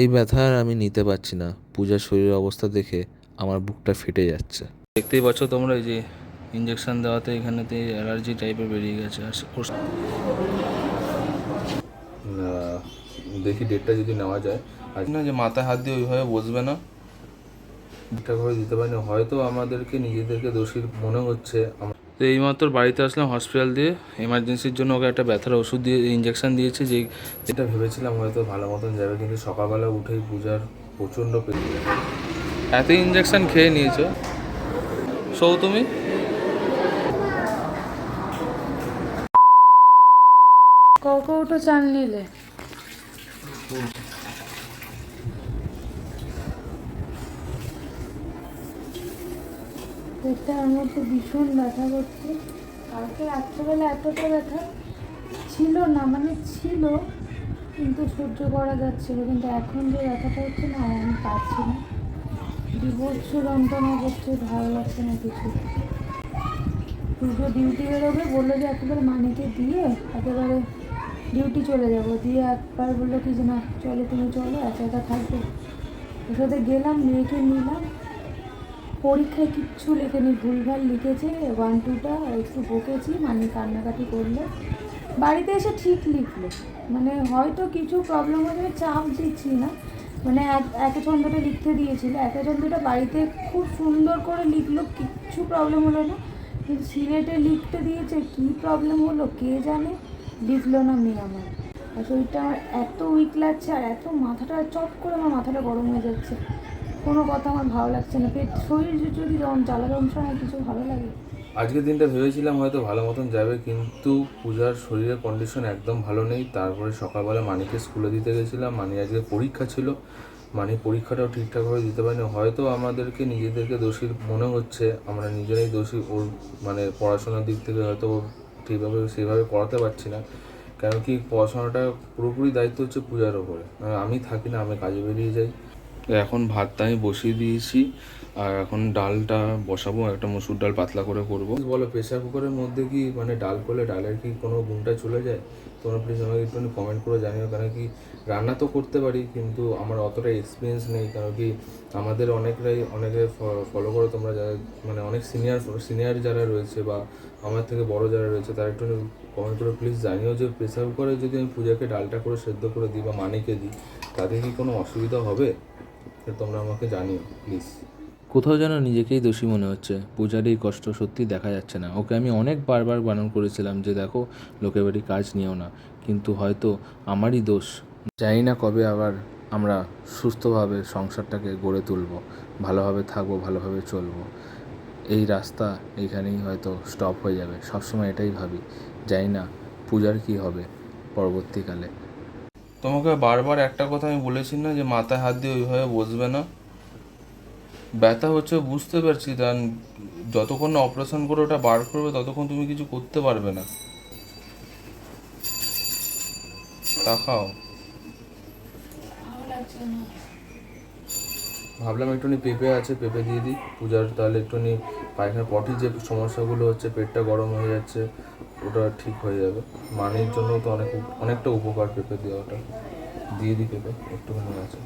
এই ব্যথা আর আমি নিতে পারছি না। পূজার শরীরের অবস্থা দেখে আমার বুকটা ফেটে যাচ্ছে। দেখতেই পাচ্ছ তোমরা এই যে ইঞ্জেকশন দেওয়াতে এখানেতে অ্যালার্জি টাইপের বেরিয়ে গেছে। আর দেখি ডেটটা যদি নেওয়া যায়। আজ না যে মাথায় হাত দিয়ে ওইভাবে বসবে না। ঠিকঠাকভাবে দিতে পারিনি। হয়তো আমাদেরকে নিজেদেরকে দোষী মনে হচ্ছে। তো এইমাত্র বাড়িতে আসলাম হসপিটাল দিয়ে। এমার্জেন্সির জন্য ওকে একটা ব্যথার ওষুধ দিয়ে ইঞ্জেকশন দিয়েছে যে যেটা ভেবেছিলাম হয়তো ভালো মতন যাবে কিন্তু সকালবেলা উঠেই পূজার প্রচণ্ড পেট এত ইঞ্জেকশান খেয়ে নিয়েছো? সৌ তুমি? কৌটো চাল নিলে। পেটটা আমার তো ভীষণ ব্যথা করছে। কালকে রাত্রেবেলা এতটা ব্যথা ছিল না মানে ছিল, কিন্তু সহ্য করা যাচ্ছিল কিন্তু এখন যে ব্যথাটা হচ্ছে না, আমি পারছি না। বিভৎস যন্ত্রণা করছে, ভালো লাগছে না কিছু। পুজো ডিউটি বেরোবে, বলল যে একেবারে মানিকে দিয়ে একেবারে ডিউটি চলে যাব। দিয়ে একবার বলল কি যে, না, চলো তুমি চলো, একা একা থাকবে। ওর সাথে গেলাম, মেয়েকে নিলাম। পরীক্ষায় কিচ্ছু লেখেনি, ভুলভাল লিখেছে ওয়ান টুটা একটু বকেছি মানে কান্নাকাটি করল। বাড়িতে এসে ঠিক লিখলো। মানে হয়তো কিছু প্রবলেম হলে চাপ দিচ্ছি না। মানে একে ছন্দটা লিখতে দিয়েছিল, একে ছন্দটা বাড়িতে খুব সুন্দর করে লিখলো, কিচ্ছু প্রবলেম হলো না। কিন্তু সিলেটে লিখতে দিয়েছে, কী প্রবলেম হলো কে জানে? লিখলো না মেয়ে আমার। আর শরীরটা আমার এত উইক লাগছে, আর এত মাথাটা চট করে আমার মাথাটা গরম হয়ে যাচ্ছে। কোনো কথা আমার ভালো লাগছে না। পেট শরীর যদি যখন জ্বালা যন্ত্রণায় কিছু ভালো লাগে? আজকের দিনটা ভেবেছিলাম হয়তো ভালো মতন যাবে, কিন্তু পূজার শরীরের কন্ডিশন একদম ভালো নেই। তারপরে সকালবেলা মানিকে স্কুলে দিতে গেছিলাম। মানি আজকে পরীক্ষা ছিল। মানি পরীক্ষাটাও ঠিকঠাকভাবে দিতে পারিনি। হয়তো আমাদেরকে নিজেদেরকে দোষী মনে হচ্ছে। আমরা নিজেরাই দোষী। ওর মানে পড়াশোনার দিক থেকে হয়তো ঠিকভাবে সেভাবে পড়াতে পারছি না। কেন কি পড়াশোনাটা পুরোপুরি দায়িত্ব হচ্ছে পূজার ওপরে। আমি থাকি না, আমি কাজে বেরিয়ে যাই। এখন ভাতটা আমি বসিয়ে দিয়েছি, আর এখন ডালটা বসাবো একটা মসুর ডাল পাতলা করে করব। বলো প্রেশার কুকারের মধ্যে কি মানে ডাল করলে ডালের কি কোনো গুণটা চলে যায়? তোমরা প্লিজ আমাকে একটু কমেন্ট করে জানিও, কেন কি রান্না তো করতে পারি, কিন্তু আমার অতটা এক্সপিরিয়েন্স নেই কারণ কি আমাদের অনেকরাই, অনেকে ফলো করো তোমরা যারা মানে অনেক সিনিয়র সিনিয়র যারা রয়েছে বা আমার থেকে বড় যারা রয়েছে, তারা একটু কমেন্ট করে প্লিজ জানিও যে প্রেশার কুকারে যদি আমি পূজাকে ডালটা করে সেদ্ধ করে দিই বা মানিকে দিই, তাতে কি কোনো অসুবিধা হবে? তো তোমরা আমাকে জানিও প্লিজ কোথাও যেন নিজেকেই দোষী মনে হচ্ছে। পূজার এই কষ্ট সত্যি দেখা যাচ্ছে না। ওকে আমি অনেক বারবার বারণ করেছিলাম যে, দেখো, লোকের বাড়ি কাজ নিও না। কিন্তু হয়তো আমারই দোষ। জানি না কবে আবার আমরা সুস্থভাবে সংসারটাকে গড়ে তুলব। ভালোভাবে থাকব, ভালোভাবে চলবো। এই রাস্তা এইখানেই হয়তো স্টপ হয়ে যাবে। সবসময় এটাই ভাবি। জানি না পূজার কি হবে পরবর্তীকালে। তোমাকে বারবার একটা কথা আমি বলেছি না যে মাথায় হাত দিয়ে ওইভাবে বসবে না। ব্যথা হচ্ছে বুঝতে পারছি দেন যতক্ষণ না অপারেশন করে ওটা বার করবে, ততক্ষণ তুমি কিছু করতে পারবে না। তা খাও। ভালো লাগছে ভাবলাম একটুখানি পেঁপে আছে, পেঁপে দিয়ে দিই। পূজার তাহলে একটুখানি পায়খানা পটির যে সমস্যাগুলো হচ্ছে, পেটটা গরম হয়ে যাচ্ছে ওটা ঠিক হয়ে যাবে। মানির জন্য তো অনেক অনেকটা উপকার পেঁপে দেওয়াটা। দিয়ে দিই পেঁপে একটুখানি আছে।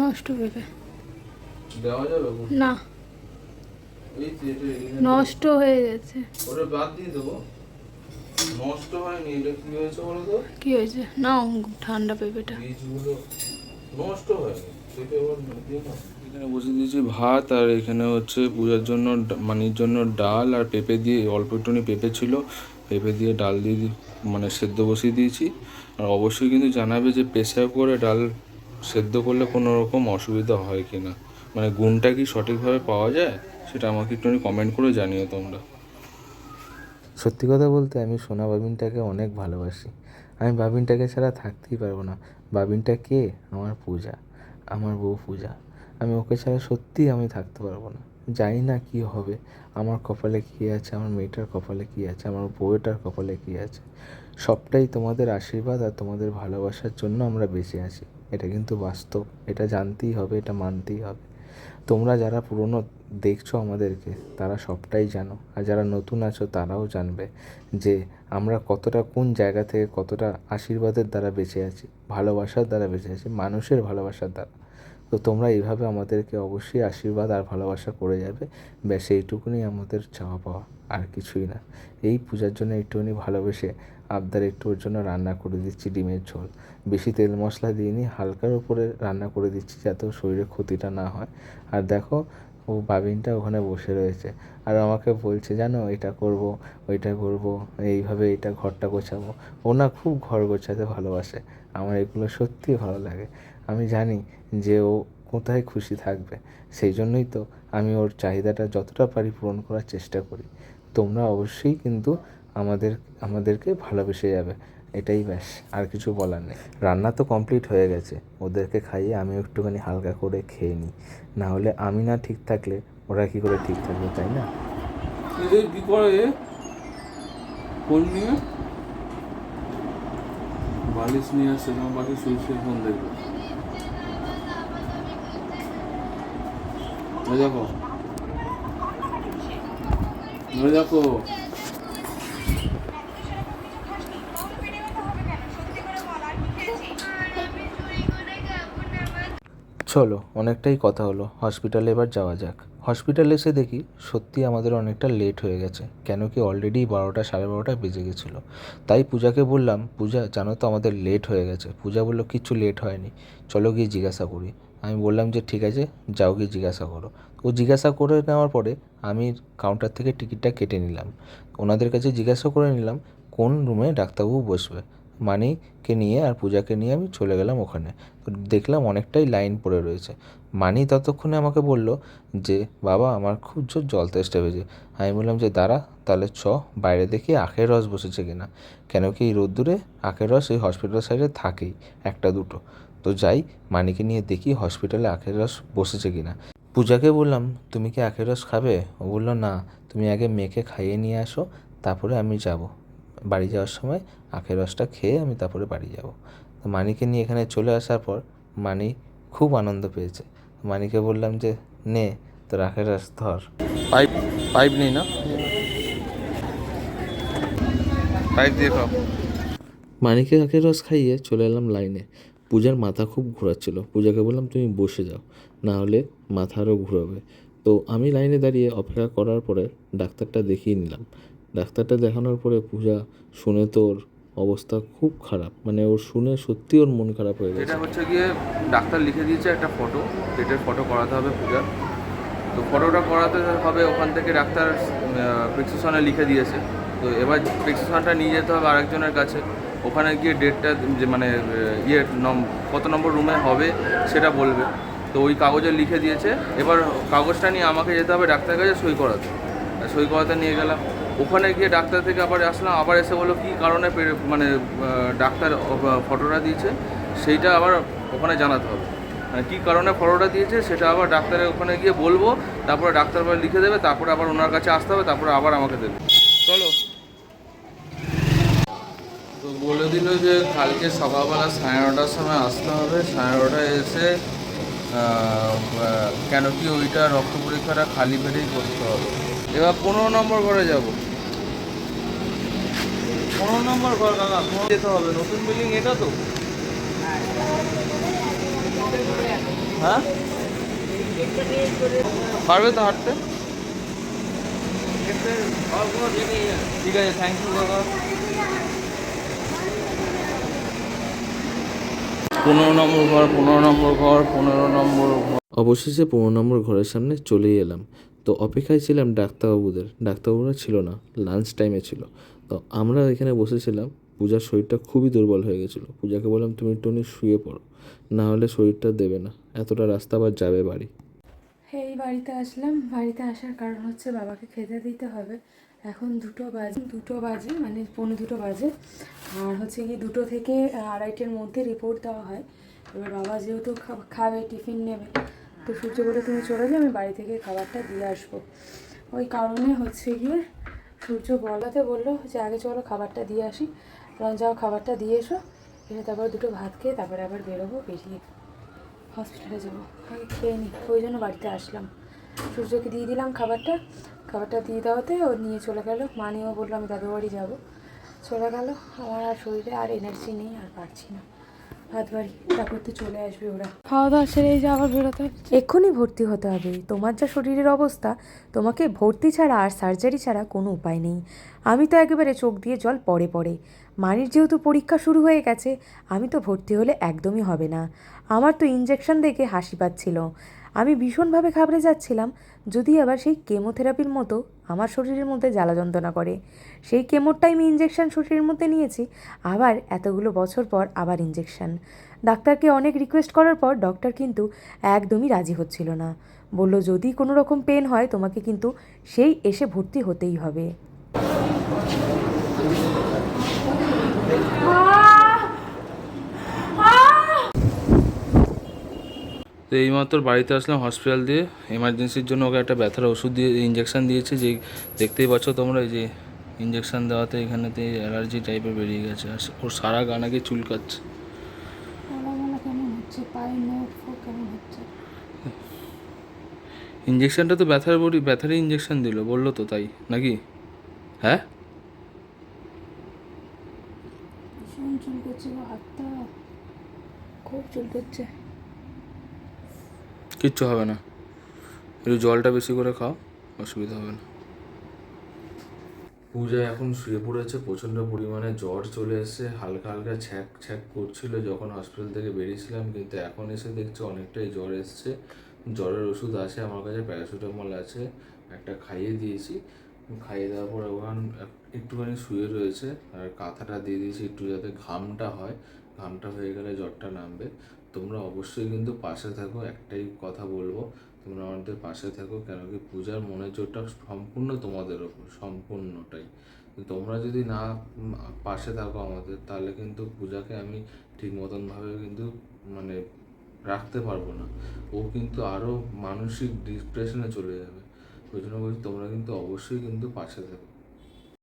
নষ্ট দেওয়া যাবে না। নষ্ট হয়ে গেছে। ওটা বাদ দিয়ে দেবো। নষ্ট হয়নি এটা কি হয়েছে বলো তো? কি হয়েছে? না ঠান্ডা পেঁপেটা। বীজগুলো নষ্ট হয়নি। আবার দিয়ে নাও। এখানে বসে দিয়েছি ভাত, আর এখানে হচ্ছে পূজার জন্য মানির জন্য ডাল আর পেঁপে দিয়ে, অল্প একটুখানি পেঁপে ছিল। পেঁপে দিয়ে ডাল দিয়ে মানে সেদ্ধ বসিয়ে দিয়েছি। আর অবশ্যই কিন্তু জানাবে যে প্রেসার করে ডাল সেদ্ধ করলে কোনো রকম অসুবিধা হয় কি না। মানে গুণটা কি সঠিকভাবে পাওয়া যায়, সেটা আমাকে একটুখানি কমেন্ট করে জানিও তোমরা। সত্যি কথা বলতে আমি সোনা বাবিনটাকে অনেক ভালোবাসি। আমি বাবিনটাকে ছাড়া থাকতেই পারব না। বাবিনটা কে? আমার পূজা। আমার বউ পূজা। আমি ওকে ছাড়া সত্যিই আমি থাকতে পারব না। জানি না কি হবে। আমার কপালে কী আছে? আমার মেয়েটার কপালে কী আছে? আমার বউটার কপালে কী আছে? সবটাই তোমাদের আশীর্বাদ আর তোমাদের ভালোবাসার জন্য আমরা বেঁচে আছি। এটা কিন্তু বাস্তব। এটা জানতেই হবে, এটা মানতেই হবে। তোমরা যারা পুরনো দেখছ আমাদেরকে, তারা সবটাই জানো। আর যারা নতুন আছো, তারাও জানবে যে আমরা কতটা কোন জায়গা থেকে কতটা আশীর্বাদের দ্বারা বেঁচে আছি। ভালোবাসার দ্বারা বেঁচে আছি। মানুষের ভালোবাসার দ্বারা। তো তোমরা এইভাবে আমাদেরকে অবশ্যই আশীর্বাদ আর ভালোবাসা করে যাবে। ব্যাস, এইটুকুনি আমাদের চাওয়া পাওয়া, আর কিছুই না। এই পূজার জন্য একটুখানি ভালোবেসে আবদার একটু ওর জন্য রান্না করে দিচ্ছি ডিমের ঝোল। বেশি তেল মশলা দিইনি, হালকার উপরে রান্না করে দিচ্ছি যাতে শরীরে ক্ষতিটা না হয়। আর দেখো, ও বাবিনটা ওখানে বসে রয়েছে। আর আমাকে বলছে, জানো, এটা করব, ওইটা করব, এইভাবে এটা ঘরটা গোছাবো। ও না খুব ঘর গোছাতে ভালোবাসে। আমার এগুলো সত্যিই ভালো লাগে। আমি জানি যে ও কোথায় খুশি থাকবে। সেই জন্যই তো আমি ওর চাহিদাটা যতটা পারি পূরণ করার চেষ্টা করি। তোমরা অবশ্যই কিন্তু আমাদের, আমাদেরকে ভালোবেসে যাবে। এটাই ব্যাস, আর কিছু বলার নেই। রান্না তো কমপ্লিট হয়ে গেছে। ওদেরকে খাইয়ে আমি একটুখানি হালকা করে খেয়ে নিই। না হলে আমি না ঠিক থাকলে ওরা কি করে ঠিক থাকবে, তাই না? কি করে বালিশ নিয়ে আসছে তোমার বাকি শুয়ে ফোন দেখবে। ওই দেখো। ওই দেখো। চলো, অনেকটাই কথা হলো। হসপিটালে এবার যাওয়া যাক। হসপিটালে এসে দেখি সত্যি আমাদের অনেকটা লেট হয়ে গেছে। কেন কি অলরেডি বারোটা, সাড়ে বারোটা বেজে গেছিল। তাই পূজাকে বললাম, পূজা, জানো তো আমাদের লেট হয়ে গেছে। পূজা বলল, কিচ্ছু লেট হয়নি। চলো গিয়ে জিজ্ঞাসা করি। আমি বললাম যে, ঠিক আছে, যাও গিয়ে জিজ্ঞাসা করো। ও জিজ্ঞাসা করে নেওয়ার পরে আমি কাউন্টার থেকে টিকিটটা কেটে নিলাম। ওনাদের কাছে জিজ্ঞাসা করে নিলাম, কোন রুমে ডাক্তারবাবু বসবে? মানিকে নিয়ে আর পূজাকে নিয়ে আমি চলে গেলাম ওখানে। তো দেখলাম অনেকটাই লাইন পড়ে রয়েছে। মানি ততক্ষণে আমাকে বলল যে, বাবা, আমার খুব জোর জল তেষ্টা পেয়েছে আমি বললাম যে, দাঁড়া, তাহলে চ, বাইরে দেখি আখের রস বসেছে কিনা। কেন কি এই রোদ্দুরে আখের রস এই হসপিটাল সাইডে থাকেই, একটা দুটো। তো যাই মানিকে নিয়ে দেখি হসপিটালে আখের রস বসেছে কিনা। পূজাকে বললাম তুমি কি আখের রস খাবে? ও বলল না তুমি আগে মেয়েকে খাইয়ে নিয়ে আসো তারপরে আমি যাব। বাড়ি যাওয়ার সময় আখের রসটা খেয়ে আমি তারপরে বাড়ি যাব। তো মানিকে নিয়ে এখানে চলে আসার পর মানি খুব আনন্দ পেয়েছে। মানিকে বললাম যে নে তোর আখের রস ধর। পাইপ পাইপ নেই না? পাইপ দিয়ে খাও। মানিকে আখের রস খাইয়ে চলে এলাম লাইনে। পূজার মাথা খুব ঘোরাচ্ছিল। পূজাকে বললাম, তুমি বসে যাও, না হলে মাথা আরও ঘুরাবে। তো আমি লাইনে দাঁড়িয়ে অপেক্ষা করার পরে ডাক্তারটা দেখিয়ে নিলাম। ডাক্তারটা দেখানোর পরে পূজা, শুনে তো ওর অবস্থা খুব খারাপ। মানে ওর শুনে সত্যি ওর মন খারাপ হয়ে গেছে। এটা হচ্ছে গিয়ে ডাক্তার লিখে দিয়েছে একটা ফটো। পেটের ফটো করাতে হবে পূজার। তো ফটোটা করাতে হবে ওখান থেকে ডাক্তার প্রেসক্রিপশনে লিখে দিয়েছে। তো এবার প্রেসক্রিপশনটা নিয়ে যেতে হবে আরেকজনের কাছে। ওখানে গিয়ে ডেটটা যে মানে ইয়ে কত নম্বর রুমে হবে সেটা বলবে। তো ওই কাগজে লিখে দিয়েছে। এবার কাগজটা নিয়ে আমাকে যেতে হবে ডাক্তারের কাছে সই করাতে। সই করাতে নিয়ে গেলাম। ওখানে গিয়ে ডাক্তার থেকে আবার আসলাম। আবার এসে বলল, কী কারণে মানে ডাক্তার ফটোটা দিয়েছে? সেইটা আবার ওখানে জানাতে হবে। মানে কী কারণে ফটোটা দিয়েছে সেটা আবার ডাক্তারের ওখানে গিয়ে বলব। তারপরে ডাক্তার লিখে দেবে। তারপরে আবার ওনার কাছে আসতে হবে। তারপরে আবার আমাকে দেবে। চলো। তো বলে দিল যে কালকে সকালবেলা সাড়ে নটার সময় আসতে হবে। সাড়ে নটায় এসে কেন কি ওইটা রক্ত পরীক্ষাটা খালি পেটেই করতে হবে। এবার পনেরো নম্বর ঘরে যাব। পনেরো নম্বর ঘর, দাদা যেতে হবে। নতুন বিল্ডিং এটা তো? হ্যাঁ? পারবে তো হাঁটতে? ঠিক আছে থ্যাংক ইউ দাদা। পনেরো নম্বর ঘর পনেরো নম্বর ঘর পনেরো নম্বর ঘর। অবশেষে পনেরো নম্বর ঘরের সামনে চলেই এলাম। তো অপেক্ষায় ছিলাম ডাক্তারবাবুদের। ডাক্তারবাবুরা ছিল না লাঞ্চ টাইমে ছিল। তো আমরা এখানে বসেছিলাম পূজার শরীরটা খুবই দুর্বল হয়ে গেছিল। পূজাকে বললাম তুমি একটু শুয়ে পড়ো না হলে শরীরটা দেবে না। এতটা রাস্তা আবার যাবে বাড়ি। এই বাড়িতে আসলাম। বাড়িতে আসার কারণ হচ্ছে বাবাকে খেতে দিতে হবে। এখন দুটো বাজে দুটো বাজে মানে পৌনে দুটো বাজে। আর হচ্ছে কি দুটো থেকে আড়াইটের মধ্যে রিপোর্ট দেওয়া হয়। এবার বাবা যেহেতু খাবে, টিফিন নেবে, তো সূর্য বলে তুমি চলে যাও, আমি বাড়ি থেকে খাবারটা দিয়ে আসব। ওই কারণে হচ্ছে গিয়ে সূর্য বলাতে বলল যে, আগে চলো খাবারটা দিয়ে আসি। কারণ যাও, খাবারটা দিয়ে এসো। এসে তারপর দুটো ভাত খেয়ে তারপরে আবার বেরোবো, বেরিয়ে হসপিটালে যাব। আগে খেয়ে নিই ওই জন্য বাড়িতে আসলাম। সূর্যকে দিয়ে দিলাম খাবারটা। খাবারটা দিয়ে দেওয়াতে ও নিয়ে চলে গেলো। মা নিয়েও বলল, আমি দাদু বাড়ি যাব। চলে গেল। আমার আর শরীরে আর এনার্জি নেই, আর পারছি না। হাত বাড়ি তারপর তো চলে আসবে ওরা। খাওয়া দাওয়া সেরে যে আবার বেরোতে এক্ষুনি ভর্তি হতে হবে। তোমার যা শরীরের অবস্থা, তোমাকে ভর্তি ছাড়া আর সার্জারি ছাড়া কোনো উপায় নেই। আমি তো একেবারে চোখ দিয়ে জল পড়ে পড়ে। মানির যেহেতু পরীক্ষা শুরু হয়ে গেছে, আমি তো ভর্তি হলে একদমই হবে না। আমার তো ইঞ্জেকশন দেখে হাসি পাচ্ছিল। আমি ভীষণভাবে ঘাবড়ে যাচ্ছিলাম, যদি আবার সেই কেমোথেরাপির মতো আমার শরীরের মধ্যে জ্বালা যন্ত্রণা করে। সেই কেমোরটাই আমি ইঞ্জেকশন শরীরের মধ্যে নিয়েছি, আবার এতগুলো বছর পর আবার ইঞ্জেকশন ডাক্তারকে অনেক রিকোয়েস্ট করার পর ডক্টর কিন্তু একদমই রাজি হচ্ছিল না। বলল, যদি কোনো রকম পেন হয়, তোমাকে কিন্তু সেই এসে ভর্তি হতেই হবে। তো এইমাত্র বাড়িতে আসলাম হসপিটাল দিয়ে। এমার্জেন্সির জন্য ওকে একটা ব্যথার ওষুধ দিয়ে ইঞ্জেকশন দিয়েছে। যে দেখতেই পাচ্ছ তোমরা এই যে ইঞ্জেকশন দেওয়াতে এখানেতে অ্যালার্জি টাইপের বেরিয়ে গেছে। আর ওর সারা গা নাকি চুলকাচ্ছে। ইঞ্জেকশনটা তো ব্যথার বডি ব্যথারই ইঞ্জেকশন দিল বলল তো তাই নাকি? হ্যাঁ? খুব চুল করছে কিচ্ছু হবে না। একটু জলটা বেশি করে খাও, অসুবিধা হবে না। পূজা এখন শুয়ে পড়েছে, প্রচণ্ড পরিমাণে জ্বর চলে এসেছে, হালকা হালকা ছ্যাক ছ্যাক করছিল যখন হসপিটাল থেকে বেরিয়েছিলাম, কিন্তু এখন এসে দেখছি অনেকটাই জ্বর এসছে। জ্বরের ওষুধ আছে, আমার কাছে প্যারাসিটামল আছে, একটা খাইয়ে দিয়েছি। খাইয়ে দেওয়ার পর ওখান একটুখানি শুয়ে রয়েছে, আর কাঁথাটা দিয়ে দিয়েছি একটু যাতে ঘামটা হয়। ঘামটা হয়ে গেলে জ্বরটা নামবে। তোমরা অবশ্যই কিন্তু পাশে থাকো, একটাই কথা বলব, তোমরা আমাদের পাশে থাকো কেন কি পূজার মনের জোরটা সম্পূর্ণ তোমাদের ওপর, সম্পূর্ণটাই। তোমরা যদি না পাশে থাকো আমাদের, তাহলে কিন্তু পূজাকে আমি ঠিক মতনভাবে কিন্তু মানে রাখতে পারব না। ও কিন্তু আরও মানসিক ডিপ্রেশনে চলে যাবে। ওই জন্য বলছি তোমরা কিন্তু অবশ্যই কিন্তু পাশে থাকো।